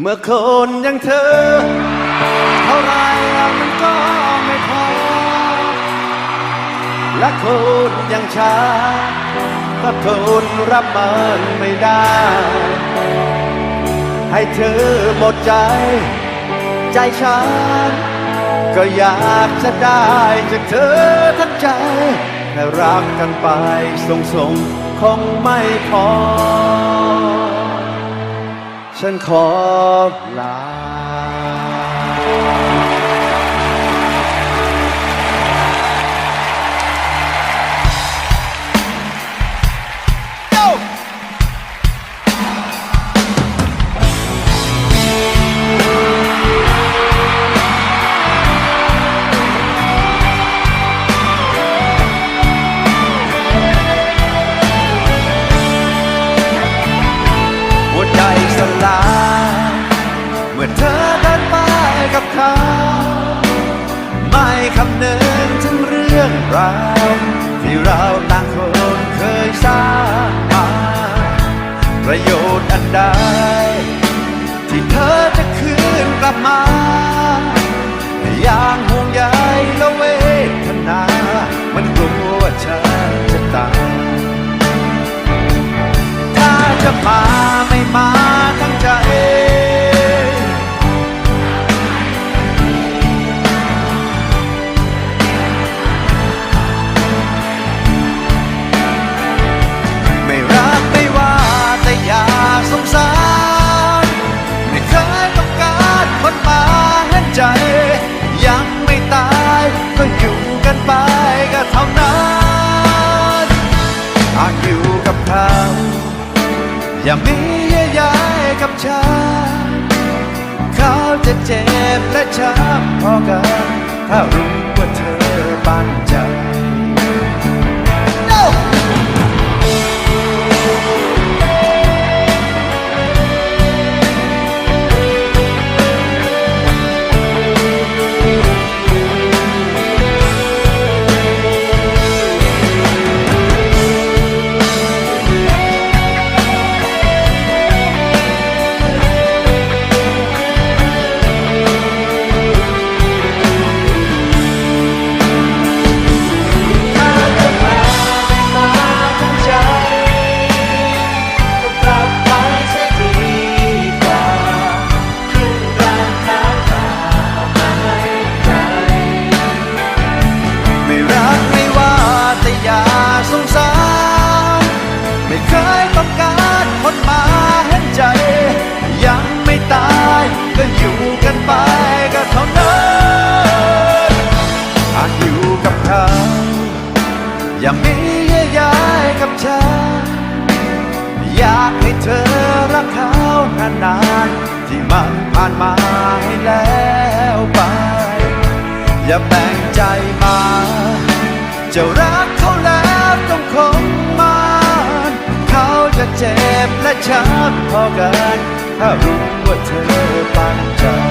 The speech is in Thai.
เมื่อคนอย่างเธอ เท่าไรมันก็ไม่พอ และคนอย่างฉันก็ทนรับมันไม่ได้ ให้เธอหมดใจ ใจฉัน ก็อยากจะได้จากเธอทั้งใจแต่รักกันไปส่งส่งคงไม่พอ ฉันขอลา มื่อเธอเดินไปกับเขาไม่คำนึงถึงเรื่องราวที่เราต่างคนเคยสร้างมาประโยชน์อันใดที่เธอจะคืนกลับมาอย่างห่วงใยลง อย่ามีเยื่อใยกับฉันเขาจะเจ็บและช้ำพอกัน ถ้ารู้ว่าเธอปันใจ อย่ามีเยื่อใยกับฉันอยากให้เธอรักเขานานๆที่มันผ่านมาให้แล้วไป อย่าแบ่งใจมา จะรักเขาแล้วต้องคงมันเขาจะเจ็บและช้ำพอกัน ถ้ารู้ว่าเธอปันใจ